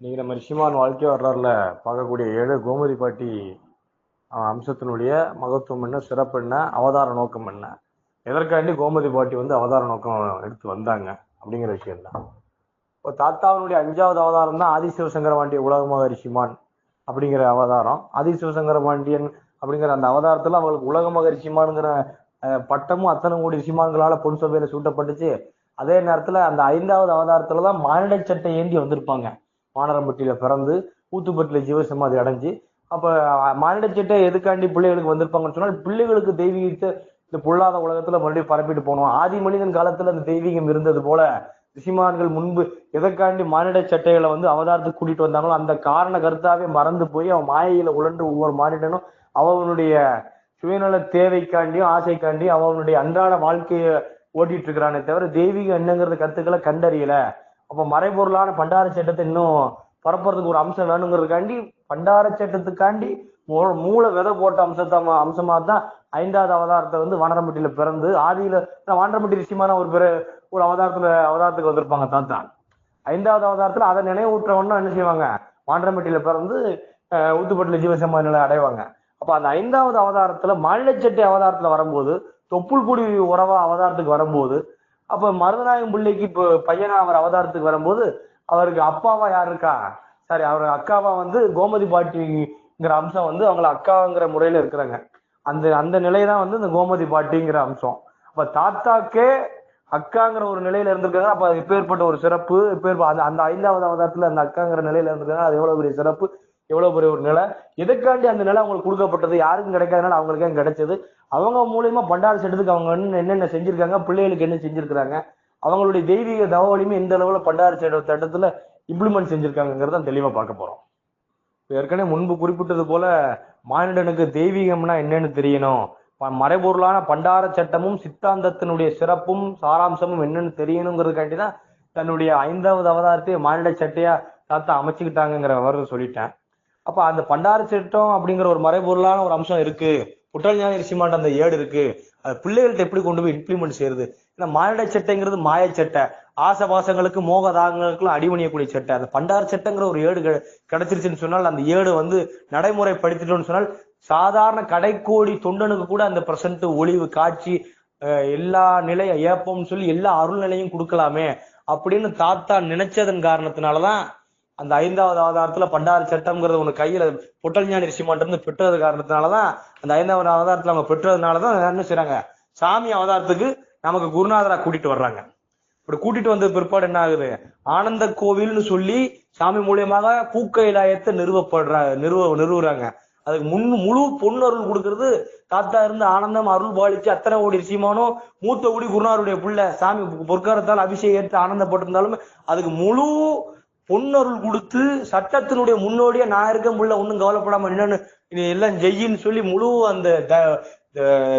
இன்னைக்கு நம்ம ரிஷிமான் வாழ்க்கை வரலாறுல பார்க்கக்கூடிய ஏழு கோமதி பாட்டி அம்சத்தினுடைய மகத்துவம் என்ன சிறப்பு என்ன அவதார நோக்கம் என்ன? எதற்காண்டி கோமதி பாட்டி வந்து அவதார நோக்கம் எடுத்து வந்தாங்க அப்படிங்கிற விஷயம் தான் இப்போ தாத்தாவினுடைய அஞ்சாவது அவதாரம் தான் ஆதிசிவசங்கர பாண்டிய உலகமாக ரிஷிமான் அப்படிங்கிற அவதாரம். ஆதிசிவசங்கர பாண்டியன் அப்படிங்கிற அந்த அவதாரத்தில் அவங்களுக்கு உலகமாக ரிஷிமானுங்கிற பட்டமும் அத்தனை கோடி ரிஷிமான்களால் பொன் சபையில் சூட்டப்பட்டுச்சு. அதே நேரத்தில் அந்த ஐந்தாவது அவதாரத்தில் தான் மானிட சட்டை ஏந்தி வந்திருப்பாங்க. வானரம்பட்டியில பிறந்து ஊத்துப்பட்டியில் ஜீவசமாதி அடைஞ்சு அப்ப அஹ், சட்டை எதுக்காண்டி பிள்ளைகளுக்கு வந்திருப்பாங்கன்னு சொன்னால் பிள்ளைகளுக்கு தெய்வீகத்தை இந்த பொல்லாத உலகத்துல மறுபடியும் பரப்பிட்டு போனோம் ஆதி மனிதன் காலத்துல அந்த தெய்வீகம் இருந்தது போல ரிஷிமான்கள் முன்பு எதற்காண்டி மானிட சட்டைகளை வந்து அவதாரத்துக்கு கூட்டிட்டு வந்தாங்களோ அந்த காரண கருத்தாவே மறந்து போய் அவன் மாயையில உழன்று ஒவ்வொரு மானிடனும் அவனுடைய சுயநல தேவைக்காண்டியும் ஆசைக்காண்டியும் அவனுடைய அன்றாட வாழ்க்கையை ஓட்டிட்டு இருக்கிறானே தவிர தெய்வீக என்னங்கிறது கருத்துக்களை கண்டறியல. அப்ப மறைபொருளான பண்டார சட்டத்தை இன்னும் பரப்புறதுக்கு ஒரு அம்சம் வேணுங்கிறதுக்காண்டி பண்டார சட்டத்துக்காண்டி மூ- மூல விதை போட்ட அம்சத்தை அம்சமா தான் ஐந்தாவது அவதாரத்தை வந்து வானரம்பட்டியில பிறந்து ஆதியில வானரம்பட்டி ரிஷிமான ஒரு பிற ஒரு அவதாரத்துல அவதாரத்துக்கு வந்திருப்பாங்க தாத்தா ஐந்தாவது அவதாரத்துல அதை நினைவூட்டுறவன்னா என்ன செய்வாங்க? வானரம்பட்டியில பிறந்து ஊத்துப்பட்டில ஊத்துப்பட்டியில ஜீவசமாதி நிலை அடைவாங்க. அப்ப அந்த ஐந்தாவது அவதாரத்துல மாநிலச்சட்டை அவதாரத்துல வரும்போது தொப்புள் குடி உறவா அவதாரத்துக்கு வரும்போது அப்ப மருதநாயகம் பிள்ளைக்கு இப்போ பையனா அவர் அவதாரத்துக்கு வரும்போது அவருக்கு அப்பாவா யார் இருக்கா? சாரி அவர் அக்காவா வந்து கோமதி பாட்டிங்கிற அம்சம் வந்து அவங்கள அக்காங்கிற முறையில இருக்கிறாங்க. அந்த அந்த நிலைதான் வந்து இந்த கோமதி பாட்டிங்கிற அம்சம். அப்ப தாத்தாக்கே அக்காங்கிற ஒரு நிலையில இருந்திருக்காங்க. அப்ப எப்பேற்பட்ட ஒரு சிறப்பு? எப்பேற்ப அந்த அந்த ஐந்தாவது அவதாரத்துல அந்த அக்காங்கிற நிலையில இருந்திருக்காங்க. அது எவ்வளவு பெரிய சிறப்பு? எவ்வளவு பெரிய ஒரு நிலை? எதுக்காண்டி அந்த நிலை அவங்களுக்கு கொடுக்கப்பட்டது? யாருக்கும் கிடைக்காதனால அவங்களுக்கு ஏன் கிடைச்சது. அவங்க மூலியமா பண்டார செட்டத்துக்கு அவங்க என்னென்ன செஞ்சிருக்காங்க? பிள்ளைகளுக்கு என்ன செஞ்சிருக்காங்க அவங்களுடைய தெய்வீக தவவழியுமே எந்த அளவுல பண்டார சட்ட திட்டத்துல இம்ப்ளிமெண்ட் செஞ்சிருக்காங்கிறத தெளிவா பார்க்க போறோம். ஏற்கனவே முன்பு குறிப்பிட்டது போல மானிடனுக்கு தெய்வீகம்னா என்னன்னு தெரியணும். ப- மறைபொருளான பண்டார சட்டமும் சித்தாந்தத்தினுடைய சிறப்பும் சாராம்சமும் என்னன்னு தெரியணுங்கிறதுக்காண்டி தான் தன்னுடைய ஐந்தாவது அவதாரத்தை மானிட சட்டையா தாத்தா அமைச்சுக்கிட்டாங்கிற விவரம் சொல்லிட்டேன். அப்ப அந்த பண்டார சட்டம் அப்படிங்கிற ஒரு மறைபொருளான ஒரு அம்சம் இருக்கு. குற்றல் ஞான ரிஷிமாண்ட அந்த ஏடு இருக்கு. அது பிள்ளைகள்ட்ட எப்படி கொண்டு போய் இம்ப்ளிமெண்ட் செய்யறது? ஏன்னா மானிட சட்டைங்கிறது மாய சட்டை. ஆசபாசங்களுக்கு மோகதாகங்களுக்கும் அடிமணியக்கூடிய சட்டை. அந்த பண்டார சட்டங்கிற ஒரு ஏடு கிடைச்சிருச்சுன்னு சொன்னால் அந்த ஏடு வந்து நடைமுறைப்படுத்திட்டோம்னு சொன்னால் சாதாரண கடைக்கோடி தொண்டனுக்கு கூட அந்த பிரசன்ட் ஒளிவு காட்சி எல்லா நிலைய ஏப்பம்னு சொல்லி எல்லா அருள் நிலையும் கொடுக்கலாமே அப்படின்னு தாத்தா நினைச்சதன் காரணத்தினாலதான் அந்த ஐந்தாவது அவதாரத்துல பண்டார சட்டம்ங்கிறது ஒன்று கையில பொட்டல் ஞானி ரிஷிமான்ட்ட பெற்றது காரணத்தினாலதான் அந்த ஐந்தாவது அவதாரத்துல அவங்க பெற்றதுனாலதான் என்ன செய்றாங்க? சாமி அவதாரத்துக்கு நமக்கு குருநாதரா கூட்டிட்டு வர்றாங்க. இப்படி கூட்டிட்டு வந்த பிற்பாடு என்ன ஆகுது? ஆனந்த கோவில்னு சொல்லி சாமி மூலியமாக பூக்கைலாயத்தை நிறுவப்படுற நிறுவ நிறுவுறாங்க. அதுக்கு முன் முழு பொன்னருள் கொடுக்கறது தாத்தா இருந்து ஆனந்தம் அருள் பாலிச்சு அத்தனை ஓடி ரிஷிமானும் மூத்த குடி குருநாருடைய புள்ள. சாமி பொற்காரத்தால் அபிஷேகம் ஏற்று ஆனந்தப்பட்டிருந்தாலும் அதுக்கு முழு பொன்னருள் கொடுத்து சட்டத்தினுடைய முன்னோடியே நான் இருக்க முடியல ஒன்றும் கவலைப்படாம என்னன்னு எல்லாம் ஜெயின்னு சொல்லி முழு அந்த த-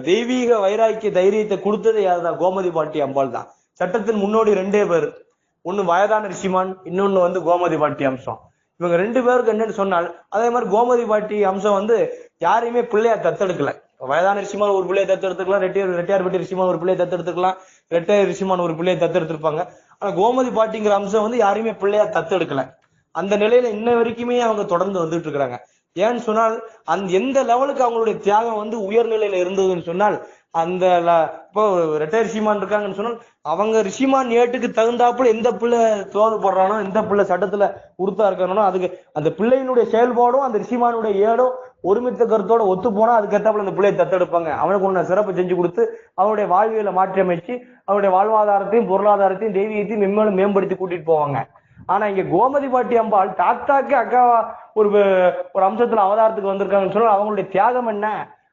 தெய்வீக வைராக்கிய தைரியத்தை கொடுத்தது யாருதான் கோமதி பாட்டி அம்பாள் தான். சட்டத்தின் முன்னோடி ரெண்டே பேர். ஒன்னு வயதான ரிஷிமான் இன்னொன்னு வந்து கோமதி பாட்டி அம்சம். இவங்க ரெண்டு பேருக்கு என்னன்னு சொன்னால் அதே மாதிரி கோமதி பாட்டி அம்சம் வந்து யாரையுமே பிள்ளையா தத்தெடுக்கல. வயதான ரிஷிமான் ஒரு பிள்ளையை தத்தெடுத்துக்கலாம் ரெட்டியார் ரெட்டியார்பட்டி ரிஷிமான் ஒரு பிள்ளையை தத்தெடுத்துக்கலாம் ரெட்டையர் ரிஷிமான் ஒரு பிள்ளையை தத்தெடுத்திருப்பாங்க. ஆனா கோமதி பாட்டிங்கிற அம்சம் வந்து யாரையுமே பிள்ளையா தத்தெடுக்கல. அந்த நிலையில இன்ன வரைக்குமே அவங்க தொடர்ந்து வந்துட்டு இருக்கிறாங்க ஏன்னு சொன்னால் அந்த எந்த லெவலுக்கு அவங்களுடைய தியாகம் வந்து உயர்நிலையில இருந்ததுன்னு சொன்னால் அந்த ல- இப்போ ரிட்டையர் ரிஷிமான் இருக்காங்கன்னு சொன்னால் அவங்க ரிஷிமான் ஏட்டுக்கு தகுந்தாப்புல எந்த பிள்ளை தோது போடுறானோ எந்த பிள்ளை சட்டத்துல உறுத்தா இருக்கானோ அதுக்கு அந்த பிள்ளையினுடைய செயல்பாடும் அந்த ரிஷிமானுடைய ஏடும் ஒருமித்த கருத்தோட ஒத்து போனா அதுக்கேத்தாப்புல அந்த பிள்ளையை தத்தெடுப்பாங்க. அவனுக்கு ஒன்று சிறப்பு செஞ்சு கொடுத்து அவனுடைய வாழ்வியலை மாற்றி அமைச்சு அவனுடைய வாழ்வாதாரத்தையும் பொருளாதாரத்தையும் தெய்வீகத்தையும் மென்மேலும் மேம்படுத்தி கூட்டிட்டு போவாங்க. ஆனா இங்க கோமதி பாட்டி அம்பாள் தாத்தாக்கு அக்கா ஒரு ஒரு அம்சத்துல அவதாரத்துக்கு வந்திருக்காங்கன்னு சொன்னால் அவங்களுடைய தியாகம் என்ன?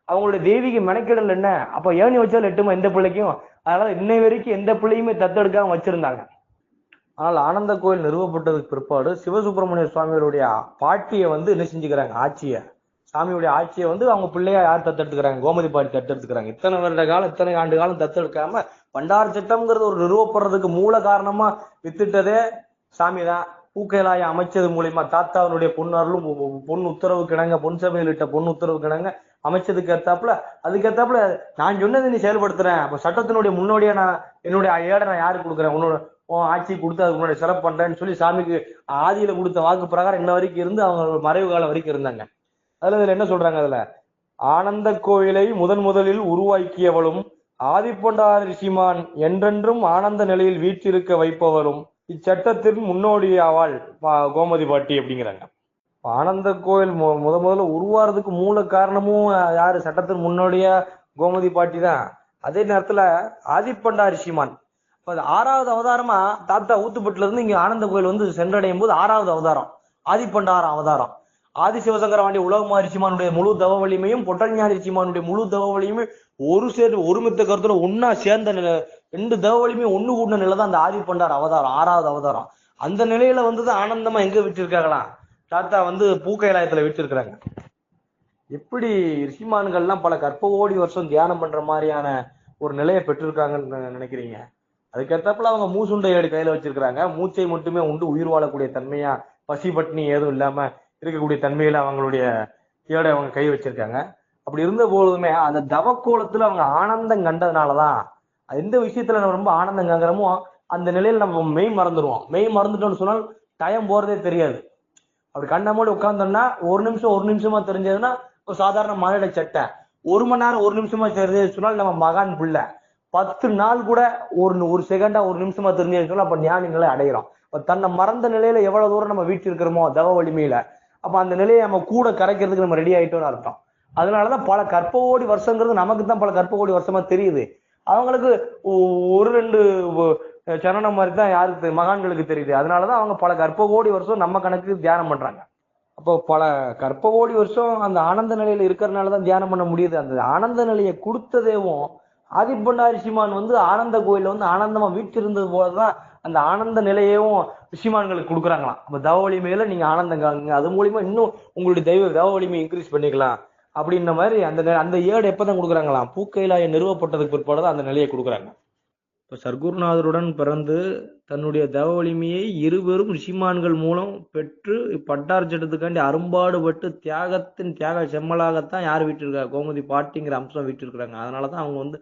அவங்களுடைய தெய்வீக மெனக்கெடல் என்ன? அப்ப ஏணி வச்சால் எட்டுமா எந்த பிள்ளைக்கும். அதனால இன்னை வரைக்கும் எந்த பிள்ளையுமே தத்தெடுக்காம வச்சிருந்தாங்க. ஆனால் ஆனந்த கோயில் நிறுவப்பட்டதுக்கு பிற்பாடு சிவசுப்பிரமணிய சுவாமிகளுடைய பாட்டியை வந்து என்ன செஞ்சுக்கிறாங்க? ஆட்சியை. சாமியுடைய ஆட்சியை வந்து அவங்க பிள்ளையா யார் தத்தெடுத்துக்கிறாங்க? கோமதி பாட்டி தத்தெடுத்துக்கிறாங்க. இத்தனை வருட காலம் இத்தனை ஆண்டு காலம் தத்தெடுக்காம பண்டார சட்டம்ங்கிறது ஒரு நிறுவப்படுறதுக்கு மூல காரணமா வித்துட்டதே சாமி தான் பூக்கைலாய அமைச்சது மூலியமா தாத்தாவினுடைய பொன்னருளும் பொன் உத்தரவு கிணங்க பொன் சபையில் இட்ட பொன் உத்தரவு கிணங்க அமைச்சதுக்கு ஏத்தாப்புல அதுக்கு ஏத்தாப்புல நான் சொன்னதை நீ செயல்படுத்துறேன். அப்ப சட்டத்தினுடைய முன்னோடியா நான் என்னுடைய ஏடை நான் யாருக்கு கொடுக்குறேன்? உன்னோட உன் ஆட்சி கொடுத்து அதுக்கு முன்னாடி சிறப்பு பண்றேன்னு சொல்லி சாமிக்கு ஆதியில கொடுத்த வாக்கு பிரகாரம் இன்ன வரைக்கும் இருந்து அவங்க மறைவு காலம் வரைக்கும் இருந்தாங்க. அதுல இதுல என்ன சொல்றாங்க அதுல? ஆனந்த கோயிலை முதன் முதலில் உருவாக்கியவளும் ஆதிப்பண்டார் ரிஷிமான் என்றென்றும் ஆனந்த நிலையில் வீற்றிருக்க வைப்பவளும் இச்சட்டத்தின் முன்னோடியாவாள் பா- கோமதி பாட்டி அப்படிங்கிறாங்க. ஆனந்த கோயில் முத முதல்ல உருவாறதுக்கு மூல காரணமும் யாரு? சட்டத்தின் முன்னோடியா கோமதி பாட்டி தான். அதே நேரத்துல ஆதிப்பண்டா ரிஷிமான் இப்ப அது ஆறாவது அவதாரமா தாத்தா ஊத்துப்பட்டுல இருந்து இங்க ஆனந்த கோயில் வந்து சென்றடையும் போது ஆறாவது அவதாரம். ஆதிப்பண்டார அவதாரம். ஆதி சிவசங்கரவாண்டி உலகமா ரிஷிமானுடைய முழு தவ வலிமையும் பொட்டஞ்ஞான ரிஷிமானுடைய முழு தவ வலிமையும் ஒரு சேர்ந்து ஒருமித்த கருத்துல ஒன்னா சேர்ந்த நிலை ரெண்டு தவ வலிமையும் ஒண்ணு கூடின நிலை தான் அந்த ஆதிப்பண்டார் அவதாரம் ஆறாவது அவதாரம். அந்த நிலையில வந்து தான் ஆனந்தமா எங்க விட்டிருக்காங்களாம்? தாத்தா வந்து பூக்கைலாயத்துல வச்சிருக்கிறாங்க எப்படி ரிஷிமான்கள்லாம் பல கற்ப கோடி வருஷம் தியானம் பண்ற மாதிரியான ஒரு நிலையை பெற்றிருக்காங்கன்னு நினைக்கிறீங்க? அதுக்கேற்றப்பல அவங்க மூசுண்டை ஏடு கையில வச்சிருக்கிறாங்க. மூச்சை மட்டுமே உண்டு உயிர் வாழக்கூடிய தன்மையா பசி பட்டினி ஏதும் இல்லாம இருக்கக்கூடிய தன்மையில அவங்களுடைய ஏடை அவங்க கை வச்சிருக்காங்க. அப்படி இருந்த போதுமே அந்த தவக்கோலத்துல அவங்க ஆனந்தம் கண்டதுனாலதான் எந்த விஷயத்துல நம்ம ரொம்ப ஆனந்தம் கங்குறோமோ அந்த நிலையில நம்ம மெய் மறந்துடுவோம். மெய் மறந்துட்டோம்னு சொன்னால் டைம் போறதே தெரியாது. அப்படி கண்ணை மூடி உட்காந்தோம்னா ஒரு நிமிஷம் ஒரு நிமிஷமா தெரிஞ்சதுன்னா ஒரு சாதாரண மானிட சட்டை. ஒரு மணி நேரம் ஒரு நிமிஷமா தெரிஞ்சது சொன்னால் நம்ம மகான் பிள்ளை. பத்து நாள் கூட ஒரு ஒரு செகண்டா ஒரு நிமிஷமா தெரிஞ்சதுன்னு சொன்னா அப்ப ஞானி நிலை அடைகிறோம் அப்ப தன்னை மறந்த நிலையில எவ்வளவு தூரம் நம்ம வீட்டு இருக்கிறோமோ தவ வலிமையில அப்ப அந்த நிலையை நம்ம கூட கரைக்கிறதுக்கு நம்ம ரெடி ஆயிட்டோம்னு அர்த்தம். அதனாலதான் பல கற்ப கோடி வருஷங்கிறது நமக்கு தான் பல கற்ப கோடி வருஷமா தெரியுது. அவங்களுக்கு ஒரு ரெண்டு சரணம் மாதிரி தான் யாருக்கு மகான்களுக்கு தெரியுது. அதனாலதான் அவங்க பல கற்ப கோடி வருஷம் நம்ம கணக்கு தியானம் பண்றாங்க. அப்போ பல கற்ப கோடி வருஷம் அந்த ஆனந்த நிலையில இருக்கிறதுனால தான் தியானம் பண்ண முடியுது. அந்த ஆனந்த நிலையை கொடுத்ததேவும் ஆதிப்பண்டா சிமான் வந்து ஆனந்த கோயில வந்து ஆனந்தமா வீட்டிருந்தது போலதான் அந்த ஆனந்த நிலையையும் ரிஷிமான்களுக்கு கொடுக்குறாங்களாம். அப்ப தவ வலிமையில நீங்க ஆனந்தம் காணுங்க. அது மூலியமா இன்னும் உங்களுடைய தெய்வ தவ வலிமையை இன்க்ரீஸ் பண்ணிக்கலாம். அப்படின்ற மாதிரி அந்த அந்த ஏடு எப்பதான் கொடுக்குறாங்களாம்? பூக்கையிலாய நிறுவப்பட்டதுக்கு பிற்பாடு தான் அந்த நிலையை கொடுக்குறாங்க. இப்போ சர்க்குருநாதருடன் பிறந்து தன்னுடைய தவ வலிமையை இருபெரும் ரிஷிமான்கள் மூலம் பெற்று பட்டார் சட்டத்துக்காண்டி அரும்பாடுபட்டு தியாகத்தின் தியாக செம்மலாகத்தான் யார் விட்டிருக்கா? கோமதி பாட்டிங்கிற அம்சம் விட்டுருக்குறாங்க. அதனால தான் அவங்க வந்து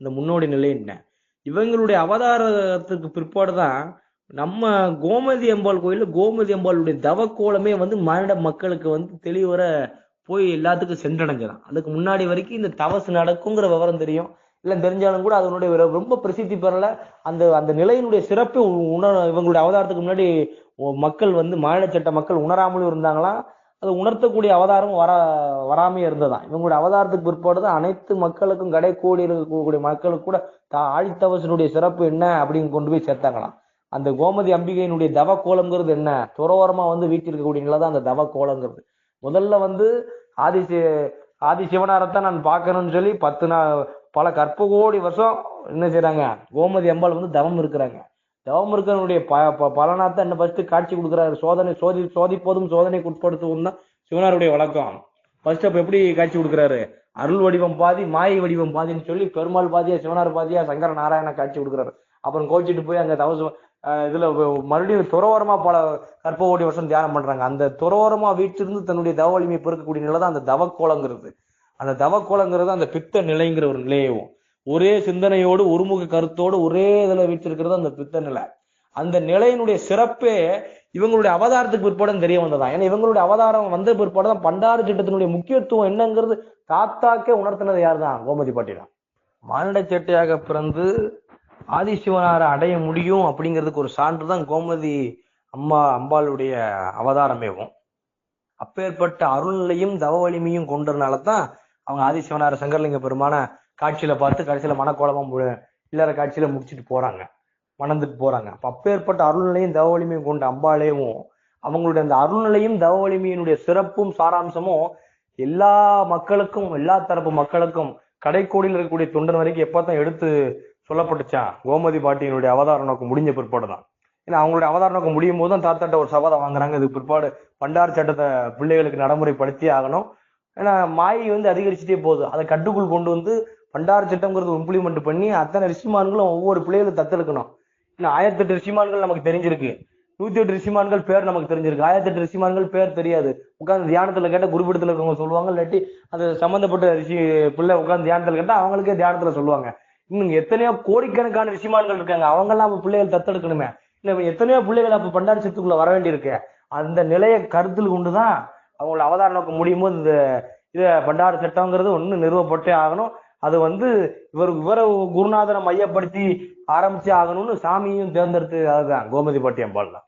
அந்த முன்னோடி நிலையின்ன இவங்களுடைய அவதாரத்துக்கு பிற்பாடு தான் நம்ம கோமதி அம்பாள் கோயிலில் கோமதி அம்பாளுடைய தவக்கோலமே வந்து மானிட மக்களுக்கு வந்து தெளிவர போய் எல்லாத்துக்கும் சென்றடைஞ்சிடும் அதுக்கு முன்னாடி வரைக்கும் இந்த தவசு நடக்குங்கிற விவரம் தெரியும். இல்லை தெரிஞ்சாலும் கூட அதனுடைய ரொம்ப பிரசித்தி பெறல. அந்த அந்த நிலையினுடைய சிறப்பு உணர் உணர இவங்களுடைய அவதாரத்துக்கு முன்னாடி மக்கள் வந்து மாநில சட்ட மக்கள் உணராமலும் இருந்தாங்களாம் அது உணர்த்தக்கூடிய அவதாரம் வர வராமையே இருந்ததான் இவங்களுடைய அவதாரத்துக்கு பிற்பாடு தான் அனைத்து மக்களுக்கும் கடைக்கோடியில் இருக்கக்கூடிய மக்களுக்கு கூட தா ஆழித்தவசனுடைய சிறப்பு என்ன அப்படின்னு கொண்டு போய் சேர்த்தாங்களாம். அந்த கோமதி அம்பிகையினுடைய தவ கோலம்ங்கிறது என்ன? துறவோரமா வந்து வீட்டில் தான் அந்த தவ கோலங்கிறது முதல்ல வந்து ஆதி சி- ஆதி சிவனாரத்தான் நான் பார்க்கணும்னு சொல்லி பத்து நாள் பல கற்ப கோடி வருஷம் என்ன செய்யறாங்க கோமதி அம்பாள் வந்து தவம் இருக்கிறாங்க. தவம் இருக்கிறவனுடைய ப ப- பலனாத்தான் என்ன ஃபர்ஸ்ட் காட்சி கொடுக்குறாரு. சோதனை சோதி சோதிப்போதும் சோதனைக்கு உட்படுத்துவதும் தான் சிவனாருடைய வழக்கம். ஃபர்ஸ்ட் அப்ப எப்படி காட்சி கொடுக்குறாரு? அருள் வடிவம் பாதி மாயை வடிவம் பாதின்னு சொல்லி பெருமாள் பாதியா சிவனார் பாதியா சங்கர நாராயண காட்சி கொடுக்குறாரு. அப்புறம் கோச்சிட்டு போய் அங்க தவசு இதுல மறுபடியும் துறவோரமா பல கற்ப கோடி வருஷம் தியானம் பண்றாங்க. அந்த துறவோரமா வீட்டிலிருந்து தன்னுடைய தவ வலிமையை பெருக்கக்கூடிய நிலை தான் அந்த தவக்கோலங்கிறது. அந்த தவக்கோலங்கிறது அந்த பித்த நிலைங்கிற ஒரு நிலையவும் ஒரே சிந்தனையோடு ஒருமுக கருத்தோடு ஒரே இதில் வீற்றிருக்கிறது அந்த பித்த நிலை. அந்த நிலையினுடைய சிறப்பே இவங்களுடைய அவதாரத்துக்கு பிற்பாடு தெரிய வந்ததான் ஏன்னா இவங்களுடைய அவதாரம் வந்த பிற்பாடு தான் பண்டார திட்டத்தினுடைய முக்கியத்துவம் என்னங்கிறது தாத்தாக்கே உணர்த்தினது யார் தான் கோமதி பாட்டி மானிட சேட்டையாக பிறந்து ஆதிசிவனாரை அடைய முடியும் அப்படிங்கிறதுக்கு ஒரு சான்று தான் கோமதி அம்மா அம்பாளுடைய அவதாரமேவும் அப்பேற்பட்ட அருள்நிலையும் தவ வலிமையும் கொண்டதுனால தான் அவங்க ஆதிசிவனார சங்கரலிங்க பெருமான காட்சியில பார்த்து கடைசியில மனக்கோலமா மு- இல்லற காட்சியில முடிச்சிட்டு போறாங்க. மணந்துட்டு போறாங்க. அப்ப அப்பேற்பட்ட அருள்நிலையும் தவ வலிமையும் கொண்ட அம்பாலேயும் அவங்களுடைய அந்த அருள்நிலையும் தவ வலிமையினுடைய சிறப்பும் சாராம்சமும் எல்லா மக்களுக்கும் எல்லா தரப்பு மக்களுக்கும் கடைக்கோடியில் இருக்கக்கூடிய தொண்டன் வரைக்கும் எப்பதான் எடுத்து சொல்லப்பட்டுச்சா? கோமதி பாட்டியினுடைய அவதார நோக்கம் முடிஞ்ச பிற்பாடு தான். ஏன்னா அவங்களுடைய அவதார நோக்கம் முடியும் போது தான் தாத்தாட்ட ஒரு சபதம் வாங்குறாங்க. இதுக்கு பிற்பாடு பண்டார் சட்டத்தை பிள்ளைகளுக்கு நடைமுறைப்படுத்தி ஆகணும். ஏன்னா மாயை வந்து அதிகரிச்சுட்டே போகுது. அதை கட்டுக்குள் கொண்டு வந்து பண்டார சட்டம்ங்கிறது இம்ப்ளிமெண்ட் பண்ணி அத்தனை ரிஷிமான்களும் ஒவ்வொரு பிள்ளைகளும் தத்தெடுக்கணும். இன்னும் ஆயிரத்தி எட்டு ரிஷிமான்கள் நமக்கு தெரிஞ்சிருக்கு. நூத்தி எட்டு ரிஷிமான்கள் பேர் நமக்கு தெரிஞ்சிருக்கு. ஆயிரத்தி எட்டு ரிஷிமான்கள் பேர் தெரியாது. உட்காந்து தியானத்துல கேட்ட குருபிடத்துல இருக்கவங்க சொல்லுவாங்க இல்லாட்டி அது சம்பந்தப்பட்ட ரிஷி பிள்ளை உட்காந்து தியானத்துல கேட்டா அவங்களுக்கே தியானத்துல சொல்லுவாங்க. இன்னும் எத்தனையோ கோடிக்கணக்கான ரிஷிமான்கள் இருக்காங்க. அவங்கெல்லாம் அப்போ பிள்ளைகள் தத்தெடுக்கணுமே. இன்னும் எத்தனையோ பிள்ளைகள் அப்ப பண்டாரி சத்துக்குள்ள வர வேண்டியிருக்கு. அந்த நிலையை கருத்தில் கொண்டுதான் அவங்களோட அவதார நோக்கம் முடியும் போது இந்த இத பண்டார சட்டம்ங்கிறது ஒண்ணு நிறுவப்பட்டே ஆகணும். அது வந்து இவர் இவரை குருநாதனை மையப்படுத்தி ஆரம்பிச்சே ஆகணும்னு சாமியும் தேர்ந்தெடுத்து அதுதான் கோமதி பட்டியம் பாடலாம்